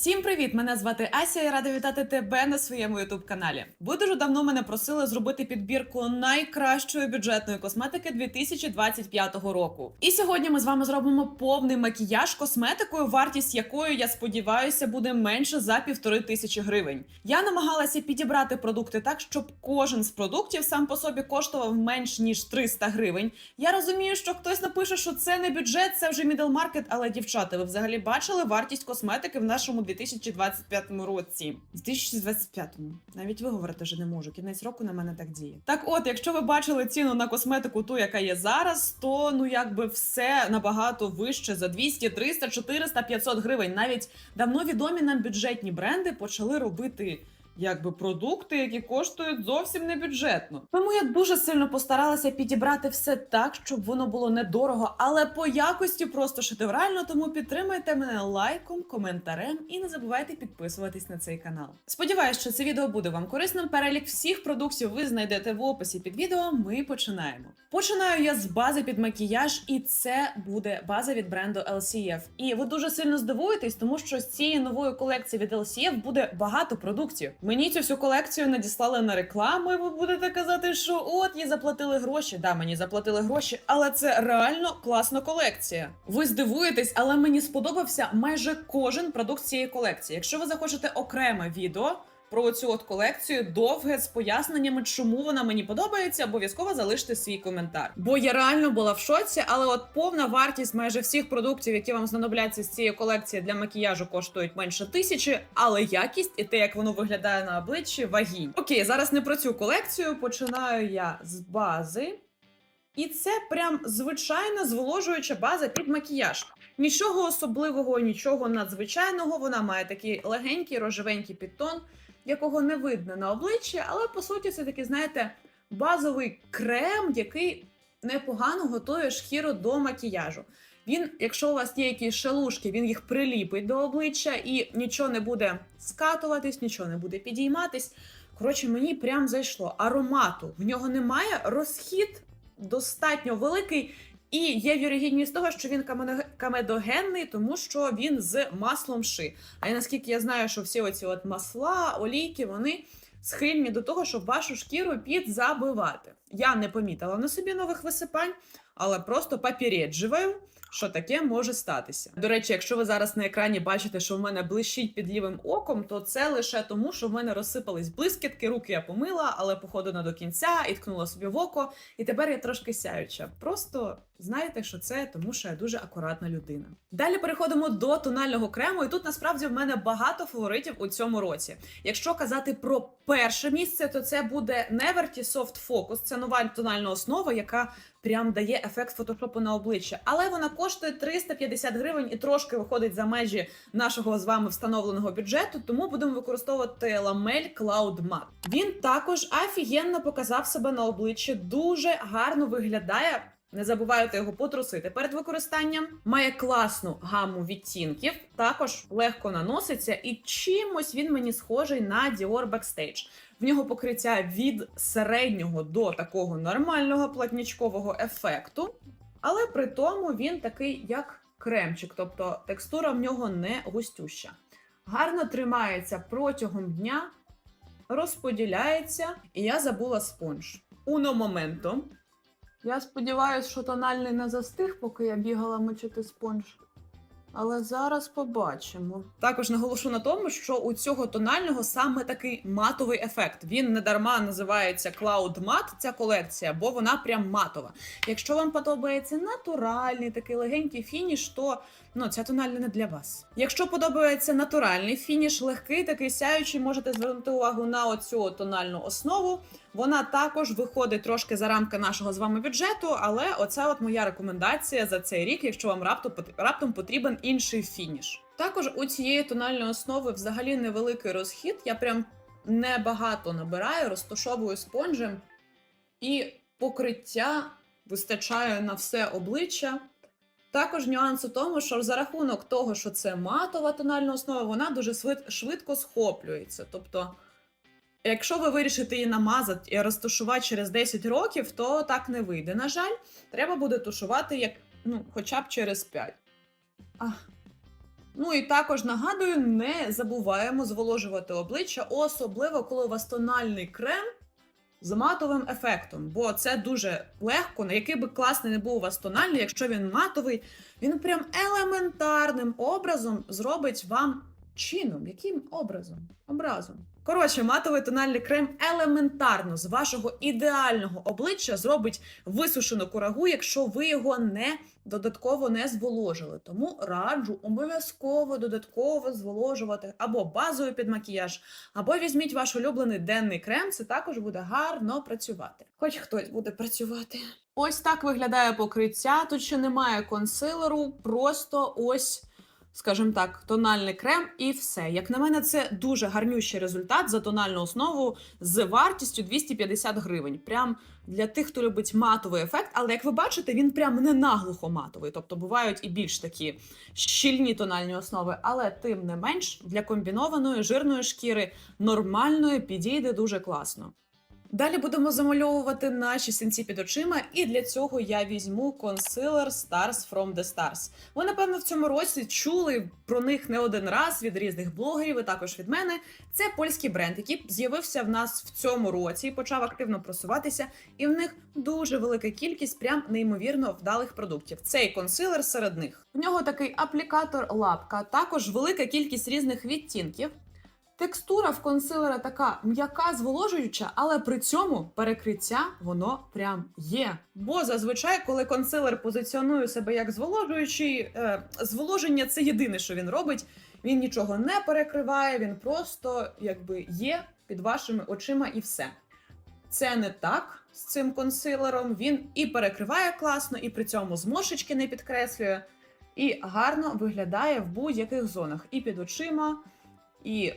Всім привіт! Мене звати Ася і рада вітати тебе на своєму ютуб каналі. Ви дуже давно мене просили зробити підбірку найкращої бюджетної косметики 2025 року. І сьогодні ми з вами зробимо повний макіяж косметикою, вартість якої я сподіваюся буде менше за півтори тисячі гривень. Я намагалася підібрати продукти так, щоб кожен з продуктів сам по собі коштував менш ніж 300 гривень. Я розумію, що хтось напише, що це не бюджет, це вже мідл маркет, але дівчата, ви взагалі бачили вартість косметики в нашому 2025 році? 2025-му. Навіть виговорити вже не можу. Кінець року на мене так діє. Так, от, якщо ви бачили ціну на косметику, ту, яка є зараз, то ну якби все набагато вище за 200, 300, 400, 500 гривень. Навіть давно відомі нам бюджетні бренди почали робити якби продукти, які коштують зовсім не бюджетно. Тому я дуже сильно постаралася підібрати все так, щоб воно було недорого, але по якості просто шедеврально. Тому підтримайте мене лайком, коментарем і не забувайте підписуватись на цей канал. Сподіваюсь, що це відео буде вам корисним. Перелік всіх продуктів ви знайдете в описі під відео. Ми починаємо. Починаю я з бази під макіяж, і це буде база від бренду LCF. І ви дуже сильно здивуєтесь, тому що з цієї нової колекції від LCF буде багато продуктів. Мені цю всю колекцію надіслали на рекламу, і ви будете казати, що от їй заплатили гроші. Да, мені заплатили гроші, але це реально класна колекція. Ви здивуєтесь, але мені сподобався майже кожен продукт цієї колекції. Якщо ви захочете окреме відео. Про цю от колекцію довге з поясненнями, чому вона мені подобається, обов'язково залиште свій коментар. Бо я реально була в шоці, але от повна вартість майже всіх продуктів, які вам знадобляться з цієї колекції для макіяжу, коштують менше тисячі, але якість і те, як воно виглядає на обличчі, вагінь. Окей, зараз не про цю колекцію. Починаю я з бази. І це прям звичайна зволожуюча база під макіяж. Нічого особливого, нічого надзвичайного. Вона має такий легенький рожевенький підтон, якого не видно на обличчі, але по суті це такий, знаєте, базовий крем, який непогано готує шкіру до макіяжу. Він, якщо у вас є якісь шелушки, він їх приліпить до обличчя і нічого не буде скатуватись, нічого не буде підійматись. Коротше, мені прям зайшло. Аромату в нього немає, розхід достатньо великий. І є вірогідність того, що він камедогенний, тому що він з маслом ши. А й наскільки я знаю, що всі оці от масла, олійки, вони схильні до того, щоб вашу шкіру підзабивати. Я не помітила на собі нових висипань, але просто попереджую, що таке може статися. До речі, якщо ви зараз на екрані бачите, що в мене блищить під лівим оком, то це лише тому, що в мене розсипались блискітки, руки я помила, але походу не до кінця і ткнула собі в око. І тепер я трошки сяюча. Просто знаєте, що це тому, що я дуже акуратна людина. Далі переходимо до тонального крему, і тут насправді в мене багато фаворитів у цьому році. Якщо казати про перше місце, то це буде Neverty Soft Focus. Це нова тональна основа, яка прям дає ефект фотошопу на обличчя. Але вона коштує 350 гривень і трошки виходить за межі нашого з вами встановленого бюджету. Тому будемо використовувати ламель Cloud Matte. Він також офігенно показав себе на обличчі, дуже гарно виглядає. Не забувайте його потрусити перед використанням. Має класну гаму відтінків, також легко наноситься, і чимось він мені схожий на Dior Backstage. В нього покриття від середнього до такого нормального платнічкового ефекту, але при тому він такий, як кремчик, тобто текстура в нього не густюща. Гарно тримається протягом дня, розподіляється, і я забула спонж. Уно моменто. Я сподіваюся, що тональний не застиг, поки я бігала мочити спонж. Але зараз побачимо. Також наголошу на тому, що у цього тонального саме такий матовий ефект. Він не дарма називається Cloud Matte, ця колекція, бо вона прям матова. Якщо вам подобається натуральний такий легенький фініш, то ну ця тональна не для вас. Якщо подобається натуральний фініш, легкий такий сяючий, можете звернути увагу на оцю тональну основу. Вона також виходить трошки за рамки нашого з вами бюджету, але оце от моя рекомендація за цей рік, якщо вам раптом потрібен інший фініш. Також у цієї тональної основи взагалі невеликий розхід. Я прям небагато набираю, розташовую спонжем, і покриття вистачає на все обличчя. Також нюанс у тому, що за рахунок того, що це матова тональна основа, вона дуже швидко схоплюється. Тобто, якщо ви вирішите її намазати і розташувати через 10 років, то так не вийде. На жаль, треба буде тушувати як, ну, хоча б через 5. Ах, Ну і також нагадую, не забуваємо зволожувати обличчя, особливо коли у вас тональний крем з матовим ефектом, бо це дуже легко, на який би класний не був у вас тональний, якщо він матовий, він прям елементарним образом зробить вам чином. Яким образом? Образом. Коротше, матовий тональний крем елементарно з вашого ідеального обличчя зробить висушену курагу, якщо ви його не додатково не зволожили. Тому раджу обов'язково додатково зволожувати або базовий під макіяж, або візьміть ваш улюблений денний крем, це також буде гарно працювати. Хоч хтось буде працювати. Ось так виглядає покриття. Тут ще немає консилеру, просто ось. Скажімо так, тональний крем і все. Як на мене, це дуже гарнющий результат за тональну основу з вартістю 250 гривень. Прям для тих, хто любить матовий ефект, але як ви бачите, він прям не наглухо матовий. Тобто бувають і більш такі щільні тональні основи, але тим не менш для комбінованої жирної шкіри нормальної підійде дуже класно. Далі будемо замальовувати наші синці під очима, і для цього я візьму консилер Stars from the Stars. Ви, напевно, в цьому році чули про них не один раз від різних блогерів, і також від мене. Це польський бренд, який з'явився в нас в цьому році і почав активно просуватися. І в них дуже велика кількість прям неймовірно вдалих продуктів. Цей консилер серед них. В нього такий аплікатор лапка, також велика кількість різних відтінків. Текстура в консилера така м'яка, зволожуюча, але при цьому перекриття воно прям є. Бо зазвичай, коли консилер позиціонує себе як зволожуючий, е, зволоження це єдине, що він робить. Він нічого не перекриває, він просто якби є під вашими очима і все. Це не так з цим консилером. Він і перекриває класно, і при цьому зморшечки не підкреслює, і гарно виглядає в будь-яких зонах, і під очима, і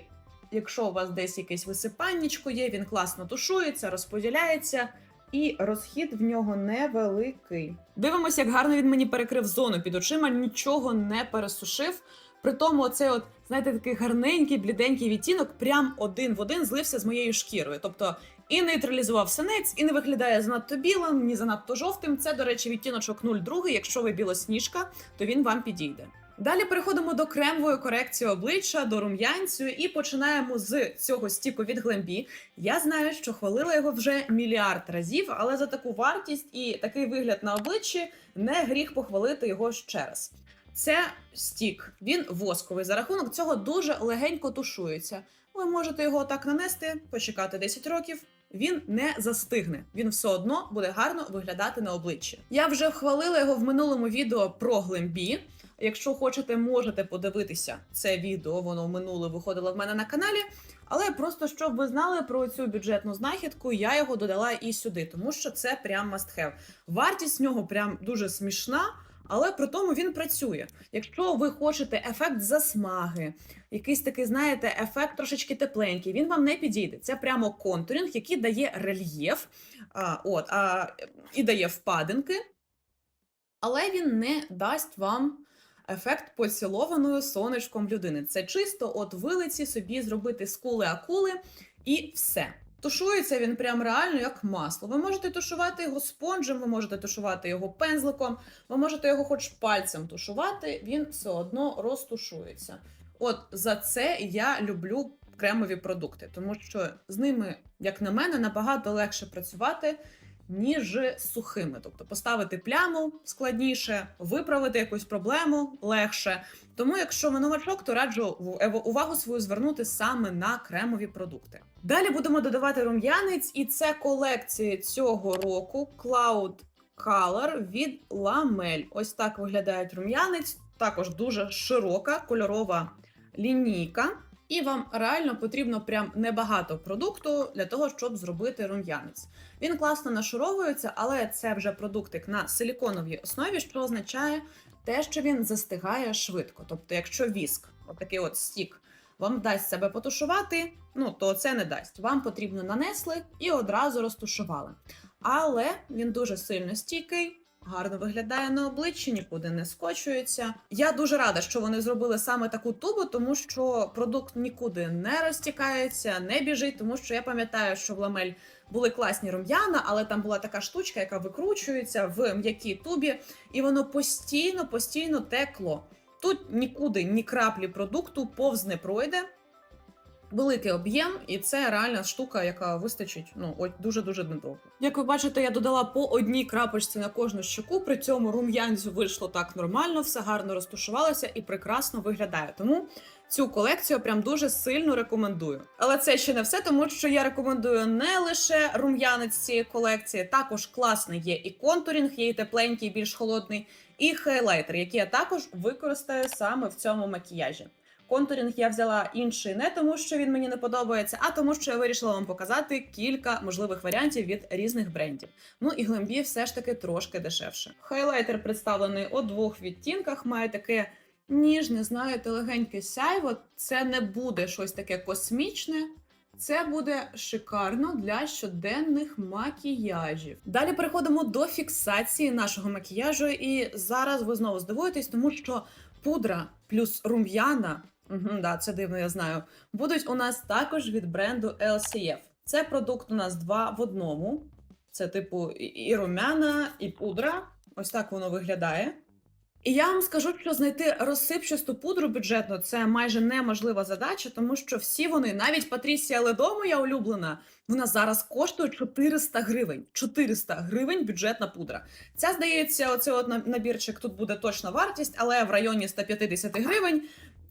Якщо у вас десь якесь висипаннячко є, він класно тушується, розподіляється, і розхід в нього невеликий. Дивимося, як гарно він мені перекрив зону під очима, нічого не пересушив. При тому, оцей, от, знаєте, такий гарненький, бліденький відтінок, прям один в один злився з моєю шкірою. Тобто і нейтралізував синець, і не виглядає занадто білим, ні занадто жовтим. Це, до речі, відтіночок 02. Якщо ви білосніжка, то він вам підійде. Далі переходимо до кремової корекції обличчя, до рум'янцю і починаємо з цього стіку від Глембі. Я знаю, що хвалила його вже мільярд разів, але за таку вартість і такий вигляд на обличчі не гріх похвалити його ще раз. Це стік, він восковий. За рахунок цього дуже легенько тушується. Ви можете його так нанести, почекати 10 років. Він не застигне, він все одно буде гарно виглядати на обличчі. Я вже хвалила його в минулому відео про Глембі. Якщо хочете, можете подивитися це відео. Воно в минуле виходило в мене на каналі. Але просто щоб ви знали про цю бюджетну знахідку, я його додала і сюди, тому що це прям must have. Вартість нього прям дуже смішна. Але при тому він працює. Якщо ви хочете ефект засмаги, якийсь такий, знаєте, ефект трошечки тепленький, він вам не підійде. Це прямо контурінг, який дає рельєф, а, от, а, і дає впадинки, але він не дасть вам ефект поцілованої сонечком людини. Це чисто от вилиці собі зробити скули акули і все. Тушується він прям реально як масло. Ви можете тушувати його спонжем, ви можете тушувати його пензликом, ви можете його хоч пальцем тушувати, він все одно розтушується. От за це я люблю кремові продукти, тому що з ними, як на мене, набагато легше працювати. Ніж сухими, тобто поставити пляму складніше, виправити якусь проблему легше. Тому, якщо ви новачок, то раджу в- увагу свою звернути саме на кремові продукти. Далі будемо додавати рум'янець, і це колекція цього року Cloud Color від Lamel. Ось так виглядає рум'янець, також дуже широка кольорова лінійка. І вам реально потрібно прям небагато продукту для того, щоб зробити рум'янець. Він класно нашаровується, але це вже продуктик на силіконовій основі, що означає те, що він застигає швидко. Тобто, якщо віск, отакий от стік, вам дасть себе потушувати, ну то це не дасть. Вам потрібно нанесли і одразу розтушували. Але він дуже сильно стійкий. Гарно виглядає на обличчі, нікуди не скочується. Я дуже рада, що вони зробили саме таку тубу, тому що продукт нікуди не розтікається, не біжить. Тому що я пам'ятаю, що в ламель були класні рум'яна, але там була така штучка, яка викручується в м'якій тубі, і воно постійно, постійно текло. Тут нікуди ні краплі продукту повз не пройде. Великий об'єм, і це реальна штука, яка вистачить ну от дуже дуже недовго. Як ви бачите, я додала по одній крапочці на кожну щоку. При цьому рум'янцю вийшло так нормально, все гарно розташувалося і прекрасно виглядає. Тому цю колекцію прям дуже сильно рекомендую. Але це ще не все, тому що я рекомендую не лише рум'янець цієї колекції, також класний є і контурінг, є і тепленький, більш холодний, і хайлайтер, який я також використаю саме в цьому макіяжі. Контурінг я взяла інший не тому, що він мені не подобається, а тому, що я вирішила вам показати кілька можливих варіантів від різних брендів. Ну і глембі все ж таки трошки дешевше. Хайлайтер представлений у двох відтінках, має таке ніжне, знаєте, легеньке сяйво. Це не буде щось таке космічне. Це буде шикарно для щоденних макіяжів. Далі переходимо до фіксації нашого макіяжу. І зараз ви знову здивуєтесь, тому що пудра плюс рум'яна, угу, да, це дивно, я знаю, будуть у нас також від бренду LCF. Це продукт у нас два в одному. Це, типу, і- рум'яна, і пудра. Ось так воно виглядає. І я вам скажу, що знайти розсипчасту пудру бюджетну це майже неможлива задача, тому що всі вони, навіть Патрісія Ледо, моя улюблена, вона зараз коштує 400 гривень. 400 гривень бюджетна пудра. Ця, здається, оце от набірчик тут буде точна вартість, але в районі 150 гривень.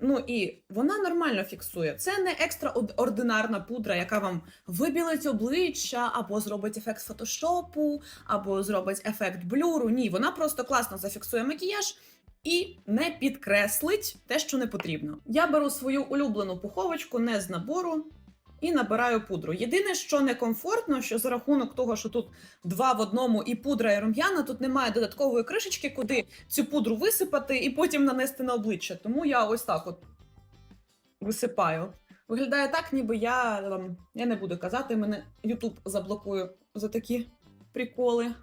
Ну і вона нормально фіксує. Це не екстраординарна пудра, яка вам вибілить обличчя, або зробить ефект фотошопу, або зробить ефект блюру. Ні, вона просто класно зафіксує макіяж. І не підкреслить те, що не потрібно. Я беру свою улюблену пуховочку не з набору і набираю пудру. Єдине, що некомфортно, що за рахунок того, що тут два в одному і пудра, і рум'яна, тут немає додаткової кришечки, куди цю пудру висипати і потім нанести на обличчя. Тому я ось так от висипаю. Виглядає так, ніби я там, я не буду казати, мене YouTube заблокує за такі приколи.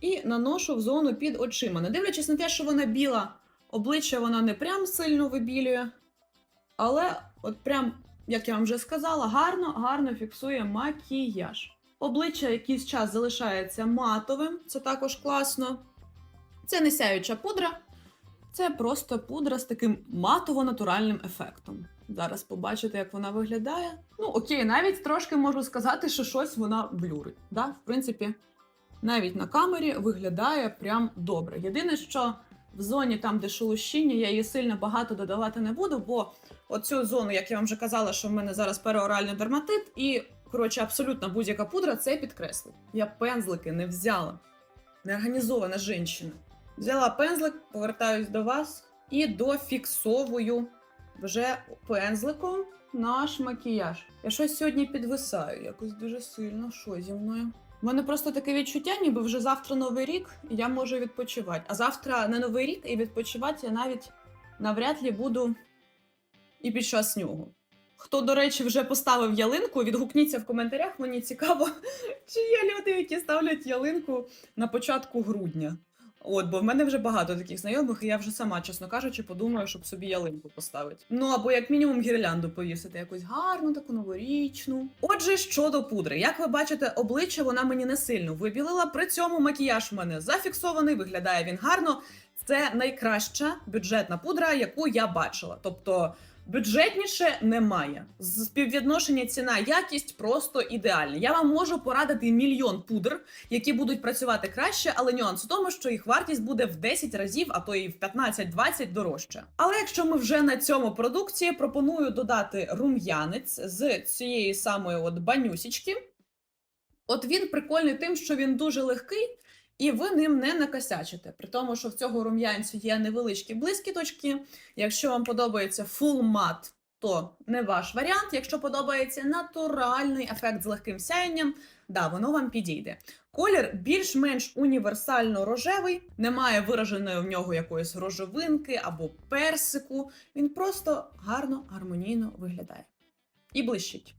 І наношу в зону під очима. Не дивлячись на те, що вона біла, обличчя вона не прям сильно вибілює, але от прям, як я вам вже сказала, гарно, гарно фіксує макіяж. Обличчя якийсь час залишається матовим, це також класно. Це не сяюча пудра, це просто пудра з таким матово-натуральним ефектом. Зараз побачите, як вона виглядає. Ну, окей, навіть трошки можу сказати, що щось вона блюрить. Да? В принципі, навіть на камері виглядає прям добре. Єдине, що в зоні там, де шелущіння, я її сильно багато додавати не буду, бо оцю зону, як я вам вже казала, що в мене зараз переоральний дерматит, і коротше, абсолютно будь-яка пудра це підкреслить. Я пензлики не взяла. Неорганізована жінка. Взяла пензлик, повертаюсь до вас і дофіксовую вже пензликом наш макіяж. Я щось сьогодні підвисаю, якось дуже сильно. Що зі мною? У мене просто таке відчуття, ніби вже завтра новий рік, і я можу відпочивати. А завтра не новий рік, і відпочивати я навіть навряд ли буду і під час нього. Хто, до речі, вже поставив ялинку, відгукніться в коментарях. Мені цікаво, чи є люди, які ставлять ялинку на початку грудня. От, бо в мене вже багато таких знайомих, і я вже сама, чесно кажучи, подумаю, щоб собі ялинку поставити. Ну або як мінімум гірлянду повісити, якусь гарну, таку новорічну. Отже, щодо пудри, як ви бачите, обличчя вона мені не сильно вибілила. При цьому макіяж в мене зафіксований, виглядає він гарно. Це найкраща бюджетна пудра, яку я бачила. Тобто бюджетніше немає. Співвідношення ціна якість просто ідеальне. Я вам можу порадити мільйон пудр, які будуть працювати краще, але нюанс у тому, що їх вартість буде в 10 разів, а то і в 15-20 дорожче. Але якщо ми вже на цьому продукті, пропоную додати рум'янець з цієї самої от банюсічки. От він прикольний тим, що він дуже легкий. І ви ним не накосячите. При тому, що в цього рум'янцю є невеличкі блискіточки. Якщо вам подобається full мат, то не ваш варіант. Якщо подобається натуральний ефект з легким сяєнням, да, воно вам підійде. Колір більш-менш універсально рожевий, немає вираженої в нього якоїсь рожевинки або персику. Він просто гарно, гармонійно виглядає і блищить.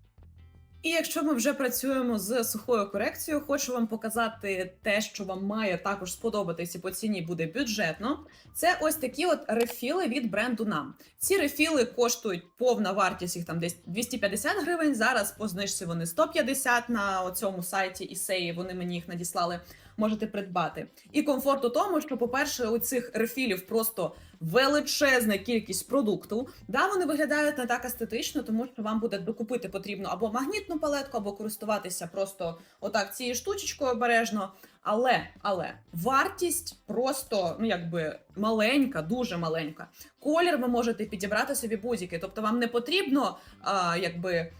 І якщо ми вже працюємо з сухою корекцією, хочу вам показати те, що вам має також сподобатись і по ціні буде бюджетно. Це ось такі от рефіли від бренду нам. Ці рефіли коштують повна вартість їх там десь 250 гривень. Зараз по знижці вони 150 на цьому сайті Ісеї. Вони мені їх надіслали. Можете придбати. І комфорт у тому, що, по-перше, у цих рефілів просто величезна кількість продукту. Да, вони виглядають не так естетично, тому що вам буде докупити потрібно або магнітну палетку, або користуватися просто отак цією штучечкою обережно. Але але вартість просто ну якби маленька, дуже маленька. Колір ви можете підібрати собі будь-який. Тобто вам не потрібно, а, якби.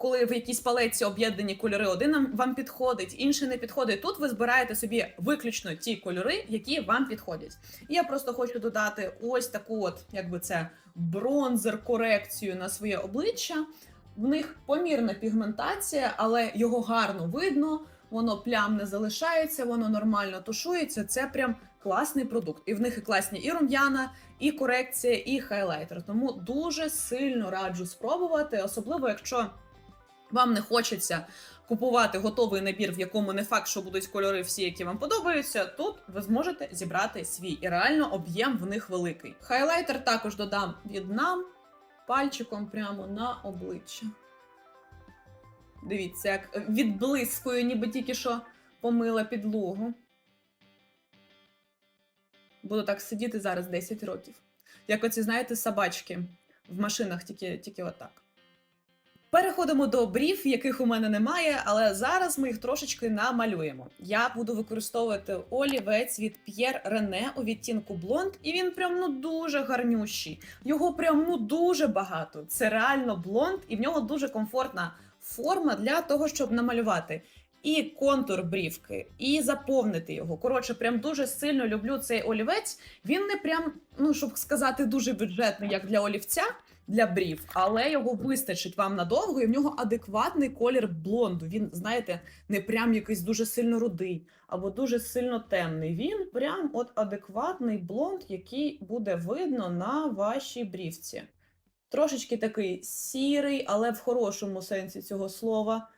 Коли в якійсь палеці об'єднані кольори, один вам підходить, інший не підходить. Тут ви збираєте собі виключно ті кольори, які вам підходять. І я просто хочу додати ось таку, от якби це бронзер корекцію на своє обличчя. В них помірна пігментація, але його гарно видно. Воно плям не залишається, воно нормально тушується. Це прям класний продукт. І в них і класні і рум'яна, і корекція, і хайлайтер. Тому дуже сильно раджу спробувати, особливо якщо вам не хочеться купувати готовий набір, в якому не факт, що будуть кольори всі, які вам подобаються. Тут ви зможете зібрати свій і реально об'єм в них великий. Хайлайтер також додам від нам пальчиком прямо на обличчя. Дивіться, як відблискую, ніби тільки що помила підлогу. Буду так сидіти зараз 10 років. Як оці, знаєте, собачки в машинах, тільки, тільки отак. Переходимо до брів, яких у мене немає, але зараз ми їх трошечки намалюємо. Я буду використовувати олівець від П'єр Рене у відтінку блонд, і він прям ну дуже гарнющий. Його прям ну дуже багато. Це реально блонд, і в нього дуже комфортна форма для того, щоб намалювати. І контур брівки, і заповнити його. Коротше, прям дуже сильно люблю цей олівець. Він не прям, ну щоб сказати, дуже бюджетний, як для олівця для брів, але його вистачить вам надовго, і в нього адекватний колір блонду. Він, знаєте, не прям якийсь дуже сильно рудий або дуже сильно темний. Він прям от адекватний блонд, який буде видно на вашій брівці. Трошечки такий сірий, але в хорошому сенсі цього слова.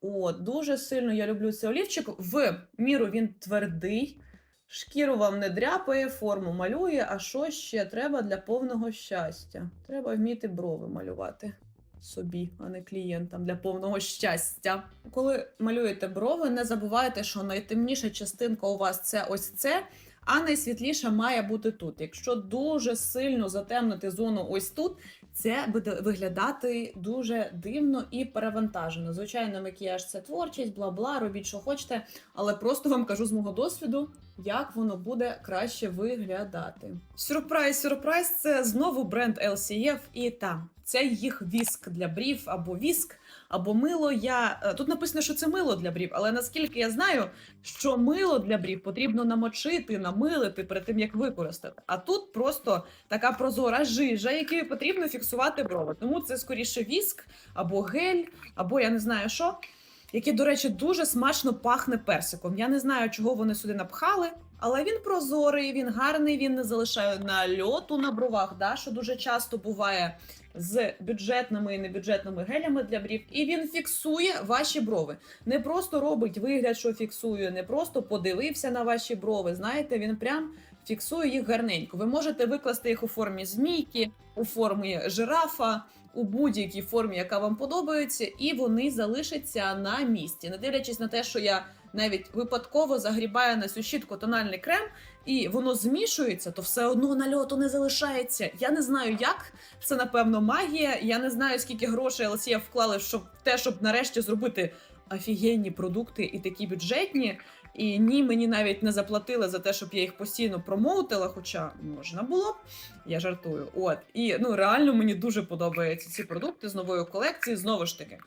От, дуже сильно я люблю цей олівчик. В міру він твердий. Шкіру вам не дряпає, форму малює, а що ще треба для повного щастя? Треба вміти брови малювати собі, а не клієнтам для повного щастя. Коли малюєте брови, не забувайте, що найтемніша частинка у вас це ось це, а найсвітліша має бути тут. Якщо дуже сильно затемнити зону ось тут, це буде виглядати дуже дивно і перевантажено. Звичайно, макіяж це творчість, бла бла, робіть, що хочете, але просто вам кажу з мого досвіду, як воно буде краще виглядати. Сюрприз, сюрприз, це знову бренд LCF і там. Це їх віск для брів або віск, або мило. Я е, тут написано, що це мило для брів, але наскільки я знаю, що мило для брів потрібно намочити, намилити перед тим як використати. А тут просто така прозора жижа, якою потрібно фіксувати брови. Тому це скоріше віск або гель, або я не знаю що. Який, до речі, дуже смачно пахне персиком. Я не знаю, чого вони сюди напхали, але він прозорий, він гарний, він не залишає нальоту на бровах, да, що дуже часто буває з бюджетними і небюджетними гелями для брів. І він фіксує ваші брови. Не просто робить вигляд, що фіксує, не просто подивився на ваші брови. Знаєте, він прям фіксує їх гарненько. Ви можете викласти їх у формі змійки, у формі жирафа, у будь-якій формі, яка вам подобається, і вони залишаться на місці. Не дивлячись на те, що я навіть випадково загрібаю на цю щітку тональний крем, і воно змішується, то все одно нальоту не залишається. Я не знаю, як це напевно магія. Я не знаю, скільки грошей LCF вклали щоб те, щоб нарешті зробити офігенні продукти і такі бюджетні. І ні, мені навіть не заплатили за те, щоб я їх постійно промоутила, хоча можна було б. Я жартую. От і ну реально мені дуже подобаються ці продукти з нової колекції. Знову ж таки,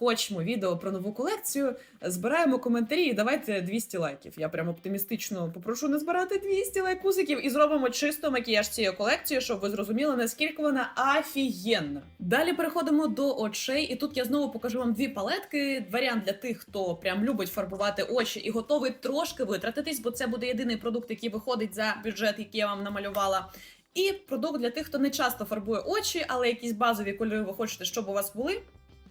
хочемо відео про нову колекцію. Збираємо коментарі і давайте 200 лайків. Я прям оптимістично попрошу не збирати 200 лайкусиків і зробимо чисто макіяж цієї колекції, щоб ви зрозуміли, наскільки вона офігенна. Далі переходимо до очей, і тут я знову покажу вам дві палетки. Варіант для тих, хто прям любить фарбувати очі і готовий трошки витратитись, бо це буде єдиний продукт, який виходить за бюджет, який я вам намалювала. І продукт для тих, хто не часто фарбує очі, але якісь базові кольори ви хочете, щоб у вас були.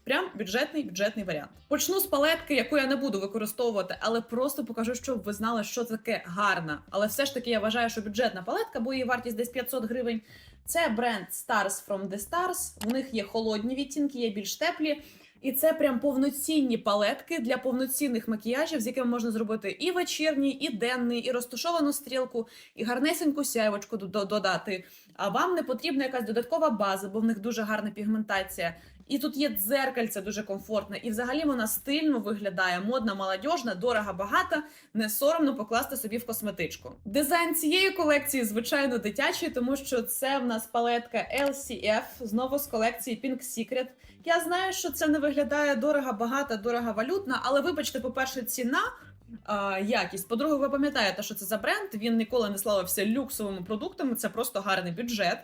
Прям бюджетний бюджетний варіант. Почну з палетки, яку я не буду використовувати, але просто покажу, щоб ви знали, що таке гарна. Але все ж таки я вважаю, що бюджетна палетка, бо її вартість десь 500 гривень. Це бренд Stars from the Stars. У них є холодні відтінки, є більш теплі. І це прям повноцінні палетки для повноцінних макіяжів, з якими можна зробити і вечірній, і денний, і розташовану стрілку, і гарнесеньку сяйвочку додати. А вам не потрібна якась додаткова база, бо в них дуже гарна пігментація. І тут є дзеркальце дуже комфортне, і взагалі вона стильно виглядає, модна, молодіжна, дорога, багата, не соромно покласти собі в косметичку. Дизайн цієї колекції, звичайно, дитячий, тому що це в нас палетка LCF, знову з колекції Pink Secret. Я знаю, що це не виглядає дорого, багата, дорого валютна, але вибачте, по-перше, ціна. А, якість. По-друге, ви пам'ятаєте, що це за бренд. Він ніколи не славився люксовими продуктами, це просто гарний бюджет.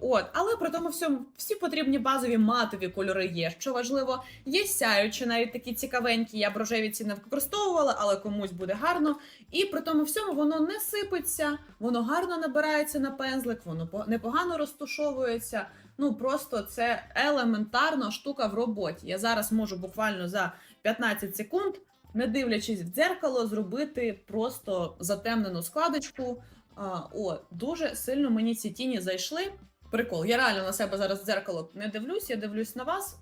От, але при тому всьому всі потрібні базові матові кольори є. Що важливо, є сяючі, навіть такі цікавенькі. Я б рожеві ці не використовувала, але комусь буде гарно. І при тому всьому воно не сипеться, воно гарно набирається на пензлик, воно по- непогано розтушовується. Ну просто це елементарна штука в роботі. Я зараз можу буквально за 15 секунд, не дивлячись в дзеркало, зробити просто затемнену складочку. А, о, дуже сильно мені ці тіні зайшли. Прикол, я реально на себе зараз в дзеркало не дивлюсь, я дивлюсь на вас.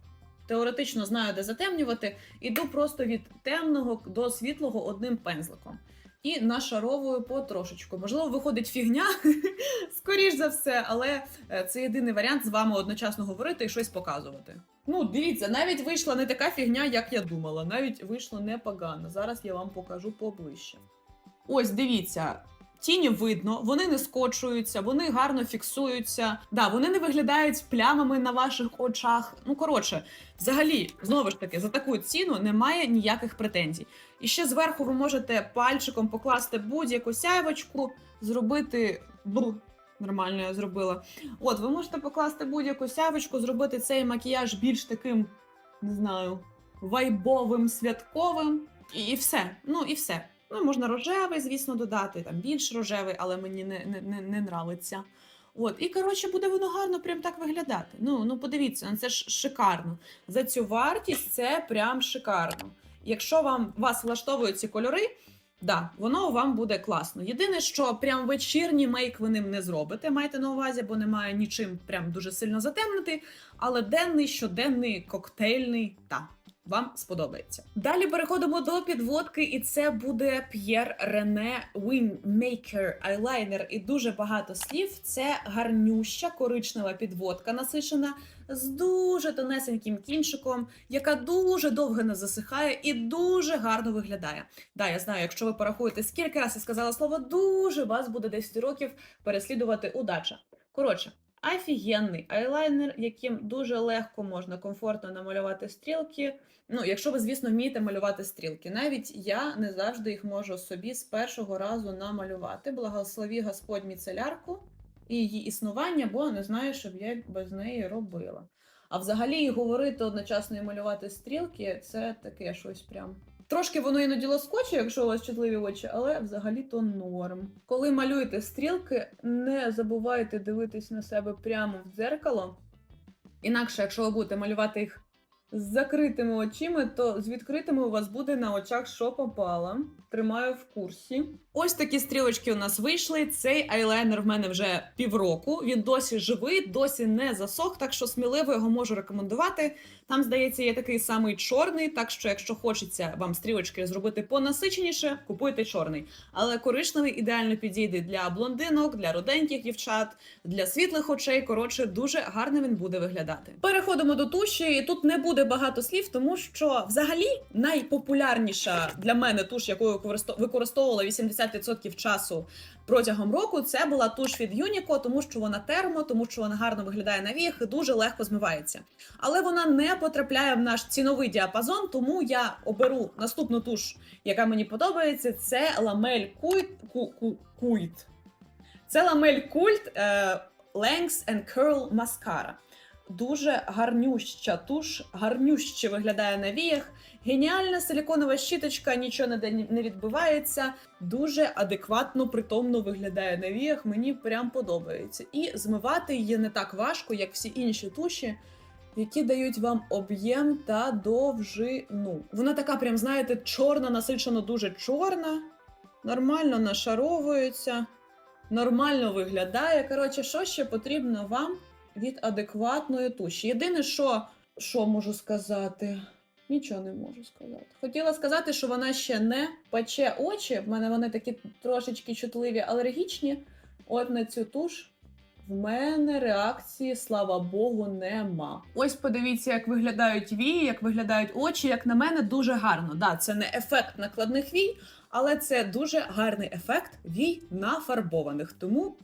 Теоретично знаю, де затемнювати. Іду просто від темного до світлого одним пензликом. І нашаровую потрошечку. Можливо, виходить фігня, скоріш за все, але е, це єдиний варіант з вами одночасно говорити і щось показувати. Ну, дивіться, навіть вийшла не така фігня, як я думала. Навіть вийшло непогано. Зараз я вам покажу поближче. Ось дивіться. Тіні видно, вони не скочуються, вони гарно фіксуються. Да, вони не виглядають плямами на ваших очах. Ну коротше, взагалі, знову ж таки, за таку ціну немає ніяких претензій. І ще зверху ви можете пальчиком покласти будь-яку сяйвочку, зробити бу. Нормально я зробила. От, ви можете покласти будь-яку сяйвочку, зробити цей макіяж більш таким, не знаю, вайбовим, святковим. І, і все. Ну і все. Ну, можна рожевий, звісно, додати, там більш рожевий, але мені не, не, не, не нравиться. От, і коротше, буде воно гарно прям так виглядати. Ну, ну подивіться, ну, це ж шикарно. За цю вартість це прям шикарно. Якщо вам вас влаштовують ці кольори, да, воно вам буде класно. Єдине, що прям вечірній мейк ви ним не зробите, майте на увазі, бо немає нічим прям дуже сильно затемнити. Але денний, щоденний, коктейльний, та. Вам сподобається. Далі переходимо до підводки, і це буде П'єр Рене Wingmaker Eyeliner. І дуже багато слів. Це гарнюща коричнева підводка, насичена з дуже тонесеньким кінчиком, яка дуже довго не засихає і дуже гарно виглядає. Да, я знаю, якщо ви порахуєте, скільки разів я сказала слово дуже, вас буде 10 років переслідувати удача. Коротше. Офігенний айлайнер, яким дуже легко можна комфортно намалювати стрілки. Ну, якщо ви, звісно, вмієте малювати стрілки. Навіть я не завжди їх можу собі з першого разу намалювати. Благослови Господь міцелярку і її існування, бо не знаю, що б я без неї робила. А взагалі говорити одночасно і малювати стрілки це таке щось прям. Трошки воно іноді лоскоче, якщо у вас чутливі очі, але взагалі то норм. Коли малюєте стрілки, не забувайте дивитись на себе прямо в дзеркало. Інакше, якщо ви будете малювати їх з закритими очима, то з відкритими у вас буде на очах, що попало. Тримаю в курсі. Ось такі стрілочки у нас вийшли. Цей айлайнер в мене вже півроку. Він досі живий, досі не засох, так що сміливо його можу рекомендувати. Там, здається, є такий самий чорний, так що, якщо хочеться вам стрілочки зробити понасиченіше, купуйте чорний. Але коричневий ідеально підійде для блондинок, для руденьких дівчат, для світлих очей. Коротше, дуже гарно він буде виглядати. Переходимо до туші, і тут не буде багато слів, тому що взагалі найпопулярніша для мене туш, яку використовувала 80% часу протягом року, це була туш від Unico, тому що вона термо, тому що вона гарно виглядає на віях і дуже легко змивається. Але вона не потрапляє в наш ціновий діапазон, тому я оберу наступну туш, яка мені подобається. Це ламель Куйт. Ку, ку, куйт. Це ламель культ е, Length and Curl Mascara. Дуже гарнюща туш, гарнюще виглядає на віях. Геніальна силіконова щіточка, нічого не, відбивається. Дуже адекватно, притомно виглядає на віях. Мені прям подобається. І змивати її не так важко, як всі інші туші, які дають вам об'єм та довжину. Вона така, прям, знаєте, чорна, насичено дуже чорна, нормально нашаровується, нормально виглядає. Коротше, що ще потрібно вам від адекватної туші? Єдине, що Що можу сказати? Нічого не можу сказати. Хотіла сказати, що вона ще не пече очі. В мене вони такі трошечки чутливі, алергічні. От на цю туш в мене реакції, слава Богу, нема. Ось подивіться, як виглядають вії, як виглядають очі. Як на мене, дуже гарно. Да, це не ефект накладних вій, але це дуже гарний ефект вій нафарбованих. Тому.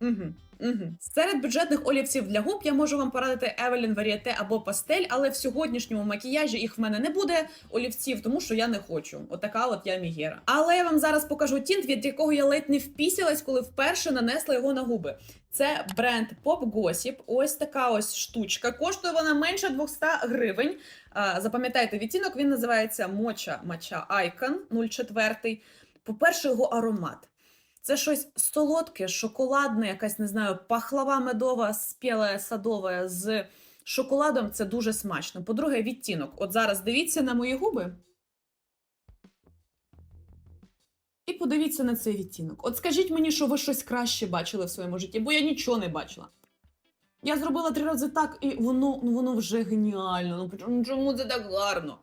Угу. Угу. Серед бюджетних олівців для губ я можу вам порадити Evelyn Varieté або Пастель, але в сьогоднішньому макіяжі їх в мене не буде олівців, тому що я не хочу. Отака от я мігера. Але я вам зараз покажу тінт, від якого я ледь не впісялась, коли вперше нанесла його на губи. Це бренд Pop Gossip. Ось така ось штучка. Коштує вона менше 200 гривень. Запам'ятайте відтінок, він називається Mocha Matcha Icon 04. По-перше, його аромат. Це щось солодке, шоколадне, якась не знаю, пахлава медова, спіла садова з шоколадом. Це дуже смачно. По-друге, відтінок. От зараз дивіться на мої губи. І подивіться на цей відтінок. От скажіть мені, що ви щось краще бачили в своєму житті, бо я нічого не бачила. Я зробила три рази так, і воно, ну, воно вже геніально. Ну ну, чому це так гарно?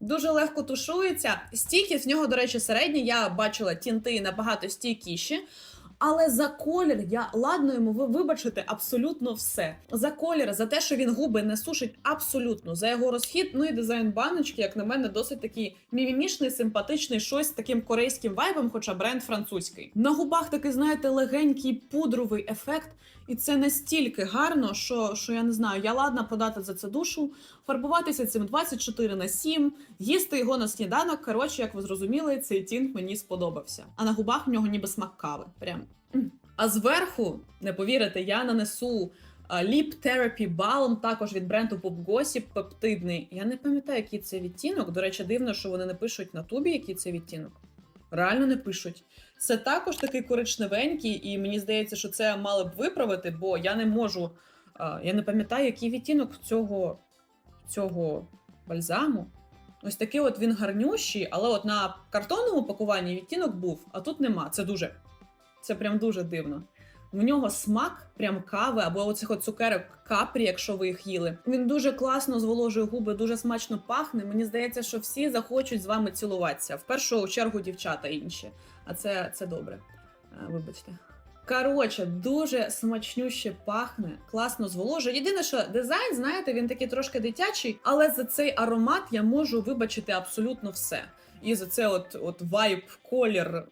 Дуже легко тушується. Стійкість в нього, до речі, середня. Я бачила тінти набагато стійкіші. Але за колір я ладно йому ви вибачити абсолютно все. За колір, за те, що він губи не сушить абсолютно, за його розхід, ну і дизайн баночки, як на мене, досить такий мімімішний, симпатичний, щось з таким корейським вайбом, хоча бренд французький. На губах такий, знаєте, легенький пудровий ефект. І це настільки гарно, що, що я не знаю, я ладна подати за це душу, фарбуватися цим 24 на 7, їсти його на сніданок. Коротше, як ви зрозуміли, цей тінт мені сподобався. А на губах в нього ніби смак кави. Прям. А зверху, не повірите, я нанесу Lip Therapy Balm, також від бренду Pop Gossip, пептидний. Я не пам'ятаю, який це відтінок. До речі, дивно, що вони не пишуть на тубі, який це відтінок. Реально не пишуть. Це також такий коричневенький, і мені здається, що це мали б виправити, бо я не можу. Я не пам'ятаю, який відтінок цього, цього бальзаму. Ось такий от він гарнющий, але от на картонному пакуванні відтінок був, а тут нема. Це дуже. Це прям дуже дивно. В нього смак прям кави або оцих цукерок капрі, якщо ви їх їли. Він дуже класно зволожує губи, дуже смачно пахне. Мені здається, що всі захочуть з вами цілуватися. В першу чергу дівчата інші. А це, це добре. Вибачте. Коротше, дуже смачнюще пахне, класно зволожує. Єдине, що дизайн, знаєте, він такий трошки дитячий, але за цей аромат я можу вибачити абсолютно все. І за це от, от вайб, колір.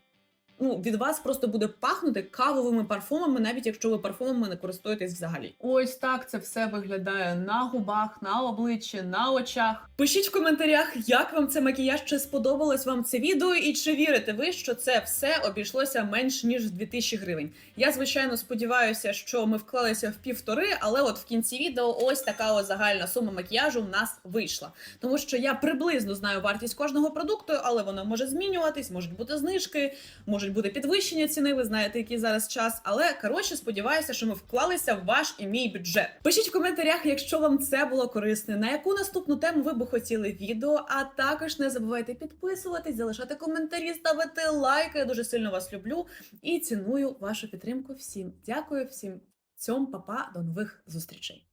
Ну, від вас просто буде пахнути кавовими парфумами, навіть якщо ви парфумами не користуєтесь взагалі. Ось так це все виглядає на губах, на обличчі, на очах. Пишіть в коментарях, як вам це макіяж, чи сподобалось вам це відео, і чи вірите ви, що це все обійшлося менш ніж в 2000 гривень. Я звичайно сподіваюся, що ми вклалися в півтори, але от в кінці відео ось така ось загальна сума макіяжу в нас вийшла. Тому що я приблизно знаю вартість кожного продукту, але вона може змінюватись, можуть бути знижки, можуть бути підвищення ціни. Ви знаєте, який зараз час. Але коротше, сподіваюся, що ми вклалися в ваш і мій бюджет. Пишіть в коментарях, якщо вам це було корисне, на яку наступну тему ви би хотіли відео. А також не забувайте підписуватись, залишати коментарі, ставити лайки. Я дуже сильно вас люблю і ціную вашу підтримку. Всім дякую, всім цьом, папа, до нових зустрічей.